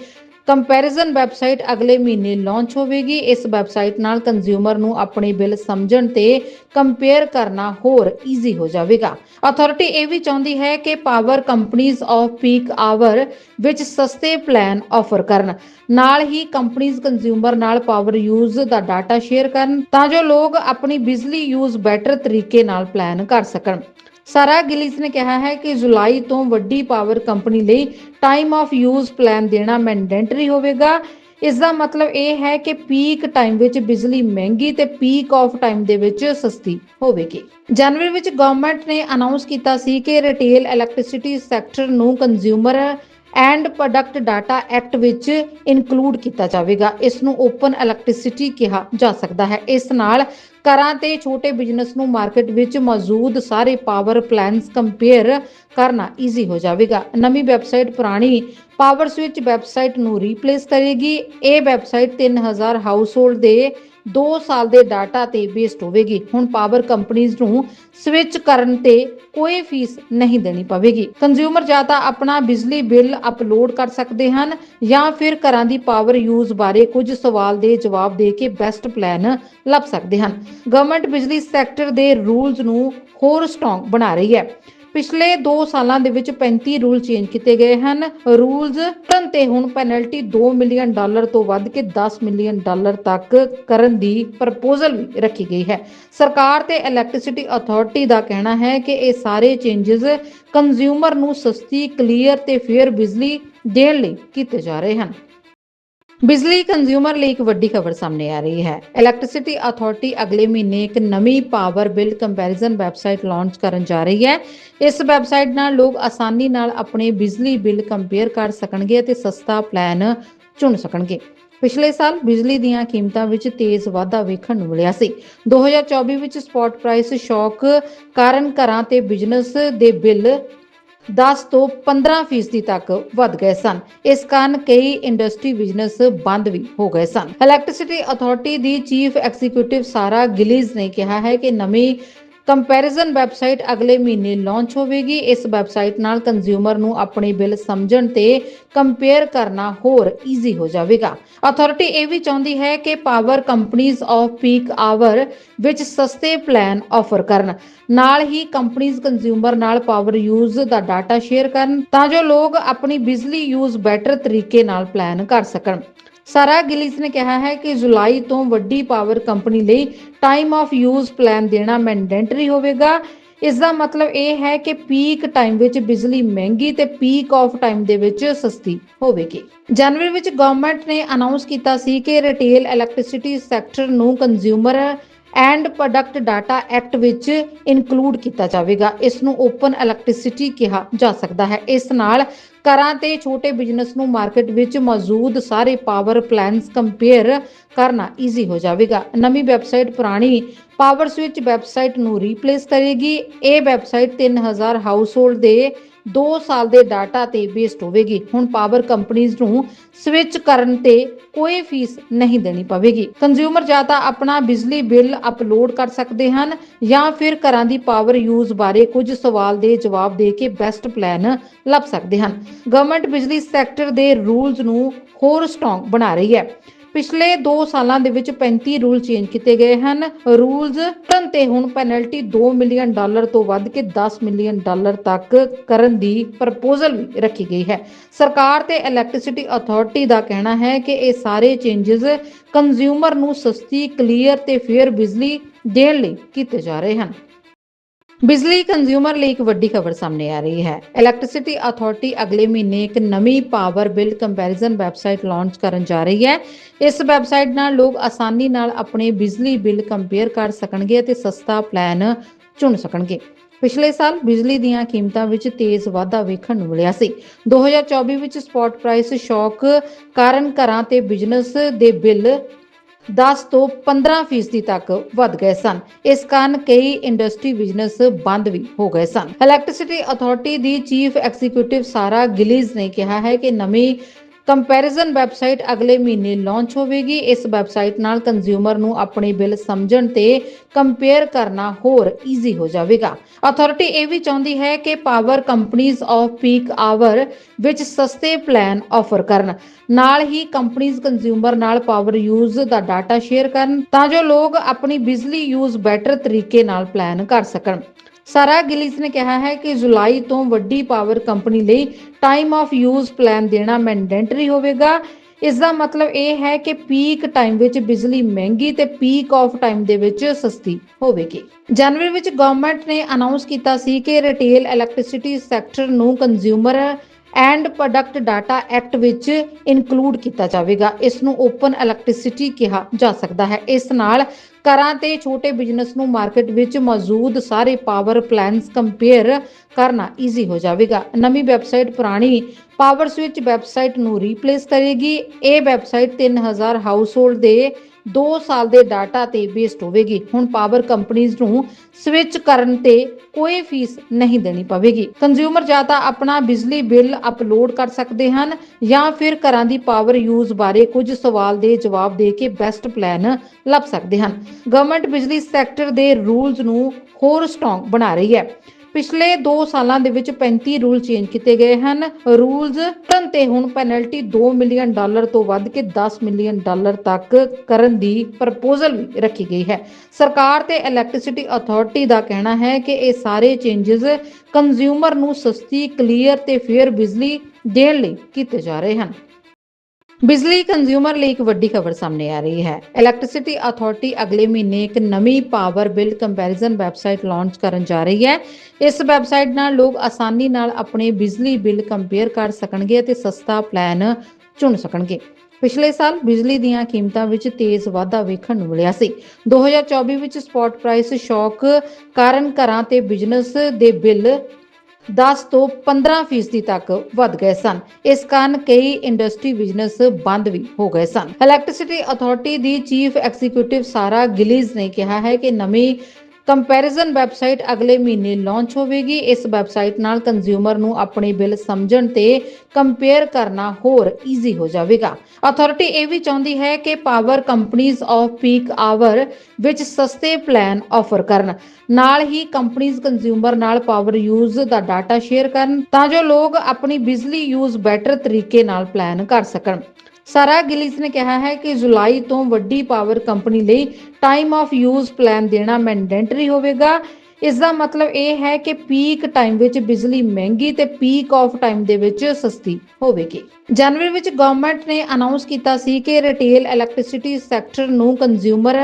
ਕੰਪੈਰੀਜ਼ਨ ਵੈਬਸਾਈਟ ਅਗਲੇ ਮਹੀਨੇ ਲਾਂਚ ਹੋਵੇਗੀ। ਇਸ ਵੈਬਸਾਈਟ ਨਾਲ ਕੰਜ਼ਿਊਮਰ ਨੂੰ ਆਪਣੇ ਬਿੱਲ ਸਮਝਣ ਤੇ ਕੰਪੇਅਰ ਕਰਨਾ ਹੋਰ ਈਜ਼ੀ ਹੋ ਜਾਵੇਗਾ। ਅਥਾਰਟੀ ਇਹ ਵੀ ਚਾਹੁੰਦੀ ਹੈ ਕਿ ਪਾਵਰ ਕੰਪਨੀਆਂ ਆਫ ਪੀਕ ਆਵਰ ਵਿੱਚ ਸਸਤੇ ਪਲਾਨ ਆਫਰ ਕਰਨ। ਨਾਲ ਹੀ ਕੰਪਨੀਆਂ ਕੰਜ਼ਿਊਮਰ ਨਾਲ ਪਾਵਰ ਯੂਜ਼ ਦਾ ਡਾਟਾ ਸ਼ੇਅਰ ਕਰਨ ਤਾਂ ਜੋ ਲੋਕ ਆਪਣੀ ਬਿਜਲੀ ਯੂਜ਼ ਬੈਟਰ ਤਰੀਕੇ ਨਾਲ ਪਲਾਨ ਕਰ ਸਕਣ। ਸਾਰਾ ਗਿਲਿਸ ਨੇ ਕਿਹਾ ਹੈ ਕਿ ਜੁਲਾਈ ਤੋਂ ਵੱਡੀ ਪਾਵਰ ਕੰਪਨੀ ਲਈ ਟਾਈਮ ਆਫ ਯੂਜ਼ ਪਲਾਨ ਦੇਣਾ ਮੈਂਡੇਟਰੀ ਹੋਵੇਗਾ। ਇਸ ਦਾ ਮਤਲਬ ਇਹ ਹੈ ਕਿ ਪੀਕ ਟਾਈਮ ਵਿੱਚ ਬਿਜਲੀ ਮਹਿੰਗੀ ਤੇ ਪੀਕ ਆਫ ਟਾਈਮ ਦੇ ਵਿੱਚ ਸਸਤੀ ਹੋਵੇਗੀ। ਜਨਵਰੀ ਵਿੱਚ ਗਵਰਨਮੈਂਟ ਨੇ ਅਨਾਉਂਸ ਕੀਤਾ ਸੀ ਕਿ ਰਿਟੇਲ ਇਲੈਕਟ੍ਰਿਸਿਟੀ ਸੈਕਟਰ ਨੂੰ consumer and product data act ਵਿੱਚ ਇਨਕਲੂਡ ਕੀਤਾ ਜਾਵੇਗਾ। ਇਸ ਨੂੰ ਓਪਨ ਇਲੈਕਟ੍ਰਿਸਿਟੀ ਕਿਹਾ ਜਾ ਸਕਦਾ ਹੈ। ਇਸ ਨਾਲ ਘਰਾਂ ਤੇ ਛੋਟੇ ਬਿਜ਼ਨਸ ਨੂੰ ਮਾਰਕੀਟ ਵਿੱਚ ਮੌਜੂਦ ਸਾਰੇ ਪਾਵਰ ਪਲਾਨਸ ਕੰਪੇਅਰ ਕਰਨਾ ਈਜ਼ੀ ਹੋ ਜਾਵੇਗਾ। ਨਵੀਂ ਵੈਬਸਾਈਟ ਪੁਰਾਣੀ ਪਾਵਰ ਸਵਿਚ ਵੈਬਸਾਈਟ ਨੂੰ ਰੀਪਲੇਸ ਕਰੇਗੀ। ਇਹ ਵੈਬਸਾਈਟ 3000 ਹਾਊਸਹੋਲਡ ਦੇ 2 ਸਾਲ ਦੇ ਡਾਟਾ ਤੇ ਬੇਸਡ ਹੋਵੇਗੀ। ਹੁਣ ਪਾਵਰ ਕੰਪਨੀਆਂ ਨੂੰ ਸਵਿਚ ਕਰਨ ਤੇ ਕੋਈ ਫੀਸ ਨਹੀਂ ਦੇਣੀ ਪਵੇਗੀ। ਕੰਜ਼ਿਊਮਰ ਜਾਂ ਤਾਂ ਆਪਣਾ ਬਿਜਲੀ ਬਿੱਲ ਅਪਲੋਡ ਕਰ ਸਕਦੇ ਹਨ ਜਾਂ ਫਿਰ ਘਰਾਂ ਦੀ ਪਾਵਰ ਯੂਜ਼ ਬਾਰੇ ਕੁਝ ਸਵਾਲ ਦੇ ਜਵਾਬ ਦੇ ਕੇ ਬੈਸਟ ਪਲਾਨ ਲੱਭ ਸਕਦੇ ਹਨ। ਗਵਰਨਮੈਂਟ ਬਿਜਲੀ ਸੈਕਟਰ ਦੇ ਰੂਲਸ ਨੂੰ ਹੋਰ ਸਟਰੋਂਗ ਬਣਾ ਰਹੀ ਹੈ। ਪਿਛਲੇ 2 ਸਾਲਾਂ ਦੇ ਵਿੱਚ 35 ਰੂਲ ਚੇਂਜ ਕੀਤੇ ਗਏ ਹਨ। ਰੂਲਸ ਕਰਨ ਤੇ ਹੁਣ ਪੈਨਲਟੀ 2 ਮਿਲੀਅਨ ਡਾਲਰ ਤੋਂ ਵੱਧ ਕੇ 10 ਮਿਲੀਅਨ ਡਾਲਰ ਤੱਕ ਕਰਨ ਦੀ ਪ੍ਰਪੋਜ਼ਲ ਵੀ ਰੱਖੀ ਗਈ ਹੈ। ਸਰਕਾਰ ਤੇ ਇਲੈਕਟ੍ਰਿਸਿਟੀ ਅਥਾਰਟੀ ਦਾ ਕਹਿਣਾ ਹੈ ਕਿ ਇਹ ਸਾਰੇ ਚੇਂਜਸ ਕੰਜ਼ਿਊਮਰ ਨੂੰ ਸਸਤੀ ਕਲੀਅਰ ਤੇ ਫੇਅਰ ਬਿਜਲੀ ਦੇਣ ਲਈ ਕੀਤੇ ਜਾ ਰਹੇ ਹਨ। ਬਿਜਲੀ ਕੰਜ਼ਿਊਮਰ ਲਈ ਇੱਕ ਵੱਡੀ ਖਬਰ ਸਾਹਮਣੇ ਆ ਰਹੀ ਹੈ। ਇਲੈਕਟ੍ਰਿਸਿਟੀ ਅਥਾਰਟੀ ਅਗਲੇ ਮਹੀਨੇ ਇੱਕ ਨਵੀਂ power bill comparison website launch ਕਰਨ ਜਾ ਰਹੀ ਹੈ। ਇਸ ਵੈਬਸਾਈਟ ਨਾਲ ਲੋਕ ਆਸਾਨੀ ਨਾਲ ਆਪਣੇ ਬਿਜਲੀ ਬਿੱਲ ਕੰਪੇਅਰ ਕਰ ਸਕਣਗੇ ਅਤੇ ਸਸਤਾ ਪਲਾਨ ਚੁਣ ਸਕਣਗੇ। ਪਿਛਲੇ ਸਾਲ ਬਿਜਲੀ ਦੀਆਂ ਕੀਮਤਾਂ ਵਿੱਚ ਤੇਜ਼ ਵਾਧਾ ਵੇਖਣ ਨੂੰ ਮਿਲਿਆ ਸੀ। 2024 ਵਿੱਚ ਸਪੌਟ ਪ੍ਰਾਈਸ ਸ਼ੌਕ ਕਾਰਨ ਘਰਾਂ ਤੇ ਬਿਜ਼ਨਸ ਦੇ ਬਿੱਲ 10 ਤੋਂ 15% ਤੱਕ ਵੱਧ ਗਏ ਸਨ। ਇਸ ਕਾਰਨ ਕਈ ਇੰਡਸਟਰੀ ਬਿਜ਼ਨਸ ਬੰਦ ਵੀ ਹੋ ਗਏ ਸਨ। ਇਲੈਕਟ੍ਰਿਸਿਟੀ ਅਥਾਰਟੀ ਦੀ ਚੀਫ ਐਗਜ਼ੀਕਿਊਟਿਵ ਸਾਰਾ ਗਿਲੀਜ਼ ਨੇ ਕਿਹਾ ਹੈ ਕਿ ਨਵੀਂ ਕੰਪੈਰੀਜ਼ਨ ਵੈਬਸਾਈਟ ਅਗਲੇ ਮਹੀਨੇ ਲਾਂਚ ਹੋਵੇਗੀ। ਇਸ ਵੈਬਸਾਈਟ ਨਾਲ ਕੰਜ਼ਿਊਮਰ ਨੂੰ ਆਪਣੇ ਬਿੱਲ ਸਮਝਣ ਤੇ ਕੰਪੇਅਰ ਕਰਨਾ ਹੋਰ ਈਜ਼ੀ ਹੋ ਜਾਵੇਗਾ। ਅਥਾਰਟੀ ਇਹ ਵੀ ਚਾਹੁੰਦੀ ਹੈ ਕਿ ਪਾਵਰ ਕੰਪਨੀਆਂ ਆਫ ਪੀਕ ਆਵਰ ਵਿੱਚ ਸਸਤੇ ਪਲਾਨ ਆਫਰ ਕਰਨ। ਨਾਲ ਹੀ ਕੰਪਨੀਆਂ ਕੰਜ਼ਿਊਮਰ ਨਾਲ ਪਾਵਰ ਯੂਜ਼ ਦਾ ਡਾਟਾ ਸ਼ੇਅਰ ਕਰਨ ਤਾਂ ਜੋ ਲੋਕ ਆਪਣੀ ਬਿਜਲੀ ਯੂਜ਼ ਬੈਟਰ ਤਰੀਕੇ ਨਾਲ ਪਲਾਨ ਕਰ ਸਕਣ। ਸਾਰਾ ਗਿਲਿਸ ਨੇ ਕਿਹਾ ਹੈ ਕਿ ਜੁਲਾਈ ਤੋਂ ਵੱਡੀ ਪਾਵਰ ਕੰਪਨੀ ਲਈ ਟਾਈਮ ਆਫ ਯੂਜ਼ ਪਲਾਨ ਦੇਣਾ ਮੈਂਡੇਟਰੀ ਹੋਵੇਗਾ। ਇਸ ਦਾ ਮਤਲਬ ਇਹ ਹੈ ਕਿ ਪੀਕ ਟਾਈਮ ਵਿੱਚ ਬਿਜਲੀ ਮਹਿੰਗੀ ਤੇ ਪੀਕ ਆਫ ਟਾਈਮ ਦੇ ਵਿੱਚ ਸਸਤੀ ਹੋਵੇਗੀ। ਜਨਵਰੀ ਵਿੱਚ ਗਵਰਨਮੈਂਟ ਨੇ ਅਨਾਉਂਸ ਕੀਤਾ ਸੀ ਕਿ ਰਿਟੇਲ ਇਲੈਕਟ੍ਰਿਸਿਟੀ ਸੈਕਟਰ ਨੂੰ consumer and product data act ਵਿੱਚ ਇਨਕਲੂਡ ਕੀਤਾ ਜਾਵੇਗਾ। ਇਸ ਨੂੰ ਓਪਨ ਇਲੈਕਟ੍ਰਿਸਿਟੀ ਕਿਹਾ ਜਾ ਸਕਦਾ ਹੈ। ਇਸ ਨਾਲ ਘਰਾਂ ਤੇ ਛੋਟੇ ਬਿਜ਼ਨਸ ਨੂੰ ਮਾਰਕੀਟ ਵਿੱਚ ਮੌਜੂਦ ਸਾਰੇ ਪਾਵਰ ਪਲਾਨਸ ਕੰਪੇਅਰ ਕਰਨਾ ਈਜ਼ੀ ਹੋ ਜਾਵੇਗਾ। ਨਵੀਂ ਵੈਬਸਾਈਟ ਪੁਰਾਣੀ ਪਾਵਰ ਸਵਿਚ ਵੈਬਸਾਈਟ ਨੂੰ ਰੀਪਲੇਸ ਕਰੇਗੀ। ਇਹ ਵੈਬਸਾਈਟ 3000 ਹਾਊਸਹੋਲਡ ਦੇ 2 ਸਾਲ ਦੇ ਡਾਟਾ ਤੇ ਬੇਸਡ ਹੋਵੇਗੀ। ਹੁਣ ਪਾਵਰ ਕੰਪਨੀਆਂ ਨੂੰ ਸਵਿਚ ਕਰਨ ਤੇ ਕੋਈ ਫੀਸ ਨਹੀਂ ਦੇਣੀ ਪਵੇਗੀ। ਕੰਜ਼ਿਊਮਰ ਜਾਂ ਤਾਂ ਆਪਣਾ ਬਿਜਲੀ ਬਿੱਲ ਅਪਲੋਡ ਕਰ ਸਕਦੇ ਹਨ ਜਾਂ ਫਿਰ ਘਰਾਂ ਦੀ ਪਾਵਰ ਯੂਜ਼ ਬਾਰੇ ਕੁਝ ਸਵਾਲ ਦੇ ਜਵਾਬ ਦੇ ਕੇ ਬੈਸਟ ਪਲਾਨ ਲੱਭ ਸਕਦੇ ਹਨ। ਗਵਰਨਮੈਂਟ ਬਿਜਲੀ ਸੈਕਟਰ ਦੇ ਰੂਲਸ ਨੂੰ ਹੋਰ ਸਟਰੋਂਗ ਬਣਾ ਰਹੀ ਹੈ। ਪਿਛਲੇ 2 ਸਾਲਾਂ ਦੇ ਵਿੱਚ 35 ਰੂਲ ਚੇਂਜ ਕੀਤੇ ਗਏ ਹਨ। ਰੂਲਸ ਕਰਨ ਤੇ ਹੁਣ ਪੈਨਲਟੀ 2 ਮਿਲੀਅਨ ਡਾਲਰ ਤੋਂ ਵੱਧ ਕੇ 10 ਮਿਲੀਅਨ ਡਾਲਰ ਤੱਕ ਕਰਨ ਦੀ ਪ੍ਰਪੋਜ਼ਲ ਵੀ ਰੱਖੀ ਗਈ ਹੈ। ਸਰਕਾਰ ਤੇ ਇਲੈਕਟ੍ਰਿਸਿਟੀ ਅਥਾਰਟੀ ਦਾ ਕਹਿਣਾ ਹੈ ਕਿ ਇਹ ਸਾਰੇ ਚੇਂਜਸ ਕੰਜ਼ਿਊਮਰ ਨੂੰ ਸਸਤੀ ਕਲੀਅਰ ਤੇ ਫੇਅਰ ਬਿਜਲੀ ਦੇਣ ਲਈ ਕੀਤੇ ਜਾ ਰਹੇ ਹਨ। ਬਿਜਲੀ ਕੰਜ਼ਿਊਮਰ ਲਈ ਇੱਕ ਵੱਡੀ ਖਬਰ ਸਾਹਮਣੇ ਆ ਰਹੀ ਹੈ। ਇਲੈਕਟ੍ਰਿਸਿਟੀ ਅਥਾਰਟੀ ਅਗਲੇ ਮਹੀਨੇ ਇੱਕ ਨਵੀਂ power bill comparison website launch ਕਰਨ ਜਾ ਰਹੀ ਹੈ। ਇਸ ਵੈਬਸਾਈਟ ਨਾਲ ਲੋਕ ਆਸਾਨੀ ਨਾਲ ਆਪਣੇ ਬਿਜਲੀ ਬਿੱਲ ਕੰਪੇਅਰ ਕਰ ਸਕਣਗੇ ਅਤੇ ਸਸਤਾ ਪਲਾਨ ਚੁਣ ਸਕਣਗੇ। ਪਿਛਲੇ ਸਾਲ ਬਿਜਲੀ ਦੀਆਂ ਕੀਮਤਾਂ ਵਿੱਚ ਤੇਜ਼ ਵਾਧਾ ਵੇਖਣ ਨੂੰ ਮਿਲਿਆ ਸੀ। 2024 ਵਿੱਚ ਸਪੌਟ ਪ੍ਰਾਈਸ ਸ਼ੌਕ ਕਾਰਨ ਘਰਾਂ ਤੇ ਬਿਜ਼ਨਸ ਦੇ ਬਿੱਲ 10 ਤੋਂ 15 ਫੀਸਦੀ ਤੱਕ ਵੱਧ ਗਏ ਸਨ। ਇਸ ਕਾਰਨ ਕਈ ਇੰਡਸਟਰੀ ਬਿਜ਼ਨਸ ਬੰਦ ਵੀ ਹੋ ਗਏ ਸਨ। ਇਲੈਕਟ੍ਰਿਸਿਟੀ ਅਥਾਰਟੀ ਦੀ ਚੀਫ ਐਗਜ਼ੀਕਿਊਟਿਵ ਸਾਰਾ ਗਿਲੀਜ਼ ਨੇ ਕਿਹਾ ਹੈ ਕਿ ਨਵੀਂ ਕੰਪੈਰੀਜ਼ਨ ਵੈਬਸਾਈਟ ਅਗਲੇ ਮਹੀਨੇ ਲਾਂਚ ਹੋਵੇਗੀ। ਇਸ ਵੈਬਸਾਈਟ ਨਾਲ ਕੰਜ਼ਿਊਮਰ ਨੂੰ ਆਪਣੇ ਬਿੱਲ ਸਮਝਣ ਤੇ ਕੰਪੇਅਰ ਕਰਨਾ ਹੋਰ ਈਜ਼ੀ ਹੋ ਜਾਵੇਗਾ। ਅਥਾਰਟੀ ਇਹ ਵੀ ਚਾਹੁੰਦੀ ਹੈ ਕਿ ਪਾਵਰ ਕੰਪਨੀਆਂ ਆਫ ਪੀਕ ਆਵਰ ਵਿੱਚ ਸਸਤੇ ਪਲਾਨ ਆਫਰ ਕਰਨ। ਨਾਲ ਹੀ ਕੰਪਨੀਆਂ ਕੰਜ਼ਿਊਮਰ ਨਾਲ ਪਾਵਰ ਯੂਜ਼ ਦਾ ਡਾਟਾ ਸ਼ੇਅਰ ਕਰਨ ਤਾਂ ਜੋ ਲੋਕ ਆਪਣੀ ਬਿਜਲੀ ਯੂਜ਼ ਬੈਟਰ ਤਰੀਕੇ ਨਾਲ ਪਲਾਨ ਕਰ ਸਕਣ। ਸਾਰਾ ਗਿਲਿਸ ਨੇ ਕਿਹਾ ਹੈ ਕਿ ਜੁਲਾਈ ਤੋਂ ਵੱਡੀ ਪਾਵਰ ਕੰਪਨੀ ਲਈ ਟਾਈਮ ਆਫ ਯੂਜ਼ ਪਲਾਨ ਦੇਣਾ ਮੈਂਡੇਟਰੀ ਹੋਵੇਗਾ। ਇਸ ਦਾ ਮਤਲਬ ਇਹ ਹੈ ਕਿ ਪੀਕ ਟਾਈਮ ਵਿੱਚ ਬਿਜਲੀ ਮਹਿੰਗੀ ਤੇ ਪੀਕ ਆਫ ਟਾਈਮ ਦੇ ਵਿੱਚ ਸਸਤੀ ਹੋਵੇਗੀ। ਜਨਵਰੀ ਵਿੱਚ ਗਵਰਨਮੈਂਟ ਨੇ ਅਨਾਉਂਸ ਕੀਤਾ ਸੀ ਕਿ ਰਿਟੇਲ ਇਲੈਕਟ੍ਰਿਸਿਟੀ ਸੈਕਟਰ ਨੂੰ consumer and product data act ਵਿੱਚ ਇਨਕਲੂਡ ਕੀਤਾ ਜਾਵੇਗਾ। ਇਸ ਨੂੰ ਓਪਨ ਇਲੈਕਟ੍ਰਿਸਿਟੀ ਕਿਹਾ ਜਾ ਸਕਦਾ ਹੈ। ਇਸ ਨਾਲ ਘਰਾਂ ਤੇ ਛੋਟੇ ਬਿਜ਼ਨਸ ਨੂੰ ਮਾਰਕੀਟ ਵਿੱਚ ਮੌਜੂਦ ਸਾਰੇ ਪਾਵਰ ਪਲਾਨਸ ਕੰਪੇਅਰ ਕਰਨਾ ਈਜ਼ੀ ਹੋ ਜਾਵੇਗਾ। ਨਵੀਂ ਵੈਬਸਾਈਟ ਪੁਰਾਣੀ ਪਾਵਰ ਸਵਿਚ ਵੈਬਸਾਈਟ ਨੂੰ ਰੀਪਲੇਸ ਕਰੇਗੀ। ਇਹ ਵੈਬਸਾਈਟ 3000 ਹਾਊਸਹੋਲਡ ਦੇ 2 ਸਾਲ ਦੇ ਡਾਟਾ ਤੇ ਬੇਸਡ ਹੋਵੇਗੀ। ਹੁਣ ਪਾਵਰ ਕੰਪਨੀਆਂ ਨੂੰ ਸਵਿਚ ਕਰਨ ਤੇ ਕੋਈ ਫੀਸ ਨਹੀਂ ਦੇਣੀ ਪਵੇਗੀ। ਕੰਜ਼ਿਊਮਰ ਜਾਂ ਤਾਂ ਆਪਣਾ ਬਿਜਲੀ ਬਿੱਲ ਅਪਲੋਡ ਕਰ ਸਕਦੇ ਹਨ ਜਾਂ ਫਿਰ ਘਰਾਂ ਦੀ ਪਾਵਰ ਯੂਜ਼ ਬਾਰੇ ਕੁਝ ਸਵਾਲ ਦੇ ਜਵਾਬ ਦੇ ਕੇ ਬੈਸਟ ਪਲਾਨ ਲੱਭ ਸਕਦੇ ਹਨ। ਗਵਰਨਮੈਂਟ ਬਿਜਲੀ ਸੈਕਟਰ ਦੇ ਰੂਲਸ ਨੂੰ ਹੋਰ ਸਟਰੋਂਗ ਬਣਾ ਰਹੀ ਹੈ। ਪਿਛਲੇ 2 ਸਾਲਾਂ ਦੇ ਵਿੱਚ 35 ਰੂਲ ਚੇਂਜ ਕੀਤੇ ਗਏ ਹਨ। ਰੂਲਸ ਕਰਨ ਤੇ ਹੁਣ ਪੈਨਲਟੀ 2 ਮਿਲੀਅਨ ਡਾਲਰ ਤੋਂ ਵੱਧ ਕੇ 10 ਮਿਲੀਅਨ ਡਾਲਰ ਤੱਕ ਕਰਨ ਦੀ ਪ੍ਰਪੋਜ਼ਲ ਵੀ ਰੱਖੀ ਗਈ ਹੈ। ਸਰਕਾਰ ਤੇ ਇਲੈਕਟ੍ਰਿਸਿਟੀ ਅਥਾਰਟੀ ਦਾ ਕਹਿਣਾ ਹੈ ਕਿ ਇਹ ਸਾਰੇ ਚੇਂਜਸ ਕੰਜ਼ਿਊਮਰ ਨੂੰ ਸਸਤੀ ਕਲੀਅਰ ਤੇ ਫੇਅਰ ਬਿਜਲੀ ਦੇਣ ਲਈ ਕੀਤੇ ਜਾ ਰਹੇ ਹਨ। ਬਿਜਲੀ ਕੰਜ਼ਿਊਮਰ ਲਈ ਇੱਕ ਵੱਡੀ ਖਬਰ ਸਾਹਮਣੇ ਆ ਰਹੀ ਹੈ। ਇਲੈਕਟ੍ਰਿਸਿਟੀ ਅਥਾਰਟੀ ਅਗਲੇ ਮਹੀਨੇ ਇੱਕ ਨਵੀਂ power bill comparison website launch ਕਰਨ ਜਾ ਰਹੀ ਹੈ। ਇਸ ਵੈਬਸਾਈਟ ਨਾਲ ਲੋਕ ਆਸਾਨੀ ਨਾਲ ਆਪਣੇ ਬਿਜਲੀ ਬਿੱਲ ਕੰਪੇਅਰ ਕਰ ਸਕਣਗੇ ਅਤੇ ਸਸਤਾ ਪਲਾਨ ਚੁਣ ਸਕਣਗੇ। ਪਿਛਲੇ ਸਾਲ ਬਿਜਲੀ ਦੀਆਂ ਕੀਮਤਾਂ ਵਿੱਚ ਤੇਜ਼ ਵਾਧਾ ਵੇਖਣ ਨੂੰ ਮਿਲਿਆ ਸੀ। 2024 ਵਿੱਚ ਸਪੌਟ ਪ੍ਰਾਈਸ ਸ਼ੌਕ ਕਾਰਨ ਘਰਾਂ ਤੇ ਬਿਜ਼ਨਸ ਦੇ ਬਿੱਲ 10 ਤੋਂ 15 ਫੀਸਦੀ ਤੱਕ ਵੱਧ ਗਏ ਸਨ। ਇਸ ਕਾਰਨ ਕਈ ਇੰਡਸਟਰੀ ਬਿਜ਼ਨਸ ਬੰਦ ਵੀ ਹੋ ਗਏ ਸਨ। ਇਲੈਕਟ੍ਰਿਸਿਟੀ ਅਥਾਰਟੀ ਦੀ ਚੀਫ ਐਗਜ਼ੀਕਿਊਟਿਵ ਸਾਰਾ ਗਿਲੀਜ਼ ਨੇ ਕਿਹਾ ਹੈ ਕਿ ਨਵੀਂ ਕੰਪੈਰੀਜ਼ਨ ਵੈਬਸਾਈਟ ਅਗਲੇ ਮਹੀਨੇ ਲਾਂਚ ਹੋਵੇਗੀ। ਇਸ ਵੈਬਸਾਈਟ ਨਾਲ ਕੰਜ਼ਿਊਮਰ ਨੂੰ ਆਪਣੇ ਬਿੱਲ ਸਮਝਣ ਤੇ ਕੰਪੇਅਰ ਕਰਨਾ ਹੋਰ ਈਜ਼ੀ ਹੋ ਜਾਵੇਗਾ। ਅਥਾਰਟੀ ਇਹ ਵੀ ਚਾਹੁੰਦੀ ਹੈ ਕਿ ਪਾਵਰ ਕੰਪਨੀਆਂ ਆਫ ਪੀਕ ਆਵਰ ਵਿੱਚ ਸਸਤੇ ਪਲਾਨ ਆਫਰ ਕਰਨ। ਨਾਲ ਹੀ ਕੰਪਨੀਆਂ ਕੰਜ਼ਿਊਮਰ ਨਾਲ ਪਾਵਰ ਯੂਜ਼ ਦਾ ਡਾਟਾ ਸ਼ੇਅਰ ਕਰਨ ਤਾਂ ਜੋ ਲੋਕ ਆਪਣੀ ਬਿਜਲੀ ਯੂਜ਼ ਬੈਟਰ ਤਰੀਕੇ ਨਾਲ ਪਲਾਨ ਕਰ ਸਕਣ। ਸਾਰਾ ਗਿਲਿਸ ਨੇ ਕਿਹਾ ਹੈ ਕਿ ਜੁਲਾਈ ਤੋਂ ਵੱਡੀ ਪਾਵਰ ਕੰਪਨੀ ਲਈ ਟਾਈਮ ਆਫ ਯੂਜ਼ ਪਲਾਨ ਦੇਣਾ ਮੈਂਡੇਟਰੀ ਹੋਵੇਗਾ। ਇਸ ਦਾ ਮਤਲਬ ਇਹ ਹੈ ਕਿ ਪੀਕ ਟਾਈਮ ਵਿੱਚ ਬਿਜਲੀ ਮਹਿੰਗੀ ਤੇ ਪੀਕ ਆਫ ਟਾਈਮ ਦੇ ਵਿੱਚ ਸਸਤੀ ਹੋਵੇਗੀ। ਜਨਵਰੀ ਵਿੱਚ ਗਵਰਨਮੈਂਟ ਨੇ ਅਨਾਉਂਸ ਕੀਤਾ ਸੀ ਕਿ ਰਿਟੇਲ ਇਲੈਕਟ੍ਰਿਸਿਟੀ ਸੈਕਟਰ ਨੂੰ consumer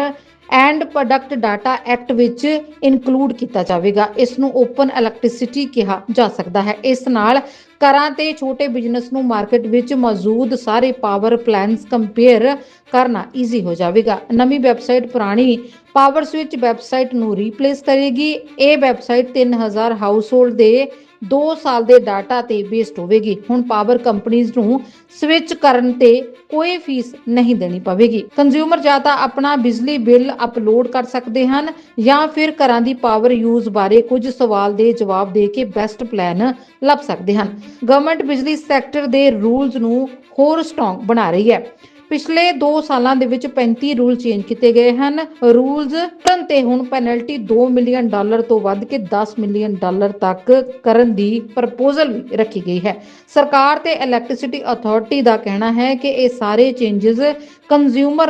and product data act ਵਿੱਚ ਇਨਕਲੂਡ ਕੀਤਾ ਜਾਵੇਗਾ। ਇਸ ਨੂੰ ਓਪਨ ਇਲੈਕਟ੍ਰਿਸਿਟੀ ਕਿਹਾ ਜਾ ਸਕਦਾ ਹੈ। ਇਸ ਨਾਲ ਘਰਾਂ ਤੇ ਛੋਟੇ ਬਿਜ਼ਨਸ ਨੂੰ ਮਾਰਕੀਟ ਵਿੱਚ ਮੌਜੂਦ ਸਾਰੇ ਪਾਵਰ ਪਲਾਨਸ ਕੰਪੇਅਰ ਕਰਨਾ ਈਜ਼ੀ ਹੋ ਜਾਵੇਗਾ। ਨਵੀਂ ਵੈਬਸਾਈਟ ਪੁਰਾਣੀ ਪਾਵਰ ਸਵਿਚ ਵੈਬਸਾਈਟ ਨੂੰ ਰੀਪਲੇਸ ਕਰੇਗੀ। ਇਹ ਵੈਬਸਾਈਟ 3000 ਹਾਊਸਹੋਲਡ ਦੇ 2 ਸਾਲ ਦੇ ਡਾਟਾ ਤੇ ਬੇਸਡ ਹੋਵੇਗੀ। ਹੁਣ ਪਾਵਰ ਕੰਪਨੀਆਂ ਨੂੰ ਸਵਿਚ ਕਰਨ ਤੇ ਕੋਈ ਫੀਸ ਨਹੀਂ ਦੇਣੀ ਪਵੇਗੀ। ਕੰਜ਼ਿਊਮਰ ਜਾਂ ਤਾਂ ਆਪਣਾ ਬਿਜਲੀ ਬਿੱਲ ਅਪਲੋਡ ਕਰ ਸਕਦੇ ਹਨ ਜਾਂ ਫਿਰ ਘਰਾਂ ਦੀ ਪਾਵਰ ਯੂਜ਼ ਬਾਰੇ ਕੁਝ ਸਵਾਲ ਦੇ ਜਵਾਬ ਦੇ ਕੇ ਬੈਸਟ ਪਲਾਨ ਲੱਭ ਸਕਦੇ ਹਨ। ਗਵਰਨਮੈਂਟ ਬਿਜਲੀ ਸੈਕਟਰ ਦੇ ਰੂਲਸ ਨੂੰ ਹੋਰ ਸਟਰੋਂਗ ਬਣਾ ਰਹੀ ਹੈ। ਪਿਛਲੇ 2 ਸਾਲਾਂ ਦੇ ਵਿੱਚ 35 ਰੂਲ ਚੇਂਜ ਕੀਤੇ ਗਏ ਹਨ। ਰੂਲਸ ਕਰਨ ਤੇ ਹੁਣ ਪੈਨਲਟੀ 2 ਮਿਲੀਅਨ ਡਾਲਰ ਤੋਂ ਵੱਧ ਕੇ 10 ਮਿਲੀਅਨ ਡਾਲਰ ਤੱਕ ਕਰਨ ਦੀ ਪ੍ਰਪੋਜ਼ਲ ਰੱਖੀ ਗਈ ਹੈ। ਸਰਕਾਰ ਤੇ ਇਲੈਕਟ੍ਰਿਸਿਟੀ ਅਥਾਰਟੀ ਦਾ ਕਹਿਣਾ ਹੈ ਕਿ ਇਹ ਸਾਰੇ ਚੇਂਜਸ ਕੰਜ਼ਿਊਮਰ